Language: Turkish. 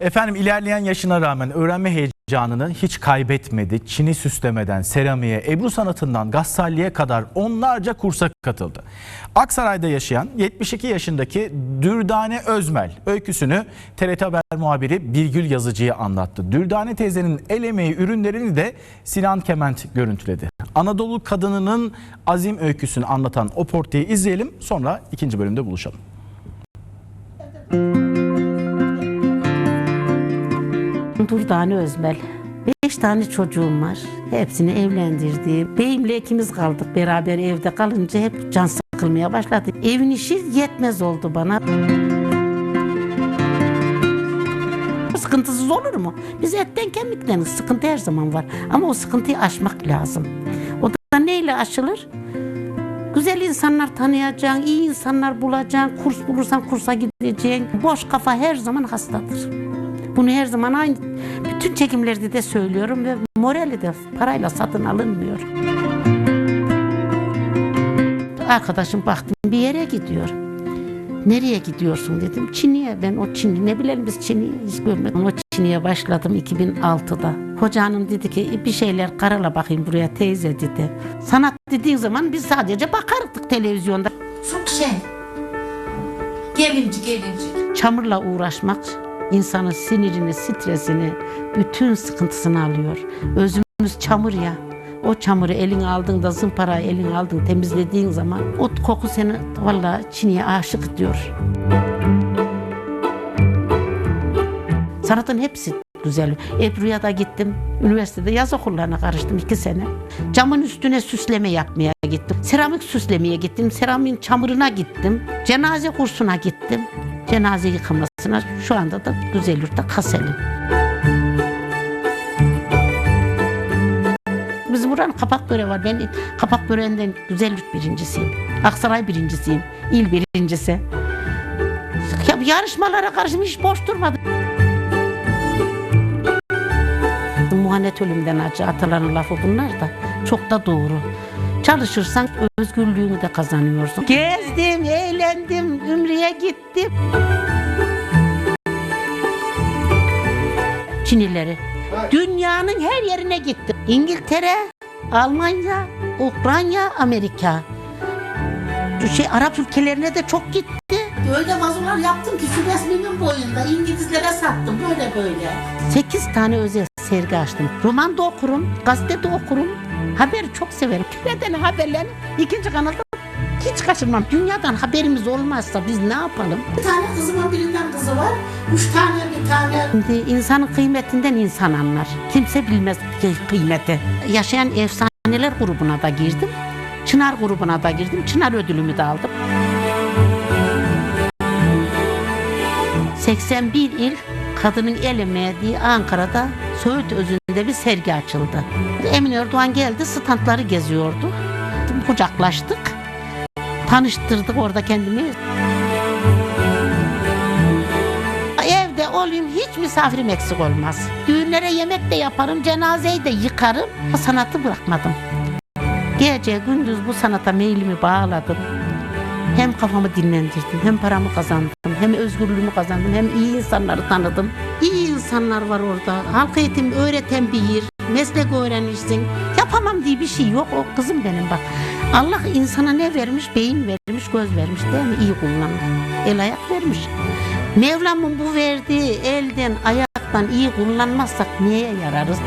Efendim ilerleyen yaşına rağmen öğrenme heyecanını hiç kaybetmedi. Çini süslemeden seramiğe, Ebru sanatından gassalliğe kadar onlarca kursa katıldı. Aksaray'da yaşayan 72 yaşındaki Dürdane Özmel öyküsünü TRT Haber muhabiri Birgül Yazıcı'ya anlattı. Dürdane teyzenin el emeği ürünlerini de Sinan Kement görüntüledi. Anadolu kadınının azim öyküsünü anlatan o portreyi izleyelim sonra ikinci bölümde buluşalım. Durdane Özmel. Beş tane çocuğum var. Hepsini evlendirdim. Beyimle ikimiz kaldık beraber evde kalınca hep can sıkılmaya başladı. Evin işi yetmez oldu bana. Sıkıntısız olur mu? Biz etten kemikleniz. Sıkıntı her zaman var. Ama o sıkıntıyı aşmak lazım. O da neyle aşılır? Güzel insanlar tanıyacaksın, iyi insanlar bulacaksın, kurs bulursan kursa gideceksin. Boş kafa her zaman hastadır. Bunu her zaman aynı bütün çekimlerde de söylüyorum ve morali de parayla satın alınmıyor. Arkadaşım baktım bir yere gidiyor. Nereye gidiyorsun dedim. Çin'e ben o Çin'i ne bilelim biz Çin'i hiç görmedim. O Çin'e başladım 2006'da. Hocanın dedi ki bir şeyler karala bakayım buraya teyze dedi. Sanat dediğin zaman biz sadece bakardık televizyonda. Çok şey. Gelinci gelinci. Çamurla uğraşmak insanın sinirini, stresini, bütün sıkıntısını alıyor. Özümüz çamur ya. O çamuru elin aldığında, zımparayı elin aldın, temizlediğin zaman o koku seni vallahi Çin'e aşık ediyor. Sanatın hepsi güzel. Ebru'ya da gittim. Üniversitede yaz okullarına karıştım iki sene. Camın üstüne süsleme yapmaya gittim. Seramik süslemeye gittim. Seramiğin çamuruna gittim. Cenaze kursuna gittim. Cenaze yıkamasına şu anda da Güzelyurt'ta kaselim. Bizim buranın kapak böreği var. Ben kapak böreğinden Güzelyurt birincisiyim. Aksaray birincisiyim. İl birincisi. Ya yarışmalara karşı hiç boş durmadım. Muhanet ölümden acı ataların lafı bunlar da çok da doğru. Çalışırsan özgürlüğünü de kazanıyorsun. Gezdim, eğlendim, Ümre'ye gittim. Çinileri. Dünyanın her yerine gittim. İngiltere, Almanya, Ukrayna, Amerika. Şey Arap ülkelerine de çok gitti. Öyle vazolar yaptım ki resmimin boyunda İngilizlere sattım böyle böyle. 8 tane özel sergi açtım. Roman da okurum, gazete de okurum. Haberi çok severim. Neden haberlerini ikinci kanalda hiç kaçırmam. Dünyadan haberimiz olmazsa biz ne yapalım? Bir tane kızımın birinden kızı var. Üç tane bir tane. Şimdi insanın kıymetinden insan anlar. Kimse bilmez kı- kıymeti. Yaşayan efsaneler grubuna da girdim. Çınar grubuna da girdim. Çınar ödülümü de aldım. 81 il kadının el emeği Ankara'da Söğüt özünde bir sergi açıldı. Emin Erdoğan geldi, standları geziyordu. Kucaklaştık. Tanıştırdık orada kendimi. Evde olayım hiç misafirim eksik olmaz. Düğünlere yemek de yaparım, cenazeyi de yıkarım. Sanatı bırakmadım. Gece gündüz bu sanata meylimi bağladım. Hem kafamı dinlendirdim, hem paramı kazandım, hem özgürlüğümü kazandım, hem iyi insanları tanıdım. İyi insanlar var orada. Halk eğitim öğreten bir yer, meslek öğrenirsin. Yapamam diye bir şey yok. O kızım benim bak. Allah insana ne vermiş? Beyin vermiş, göz vermiş değil mi? İyi kullanır. El ayak vermiş. Mevlam'ın bu verdiği elden, ayaktan iyi kullanmazsak neye yararız?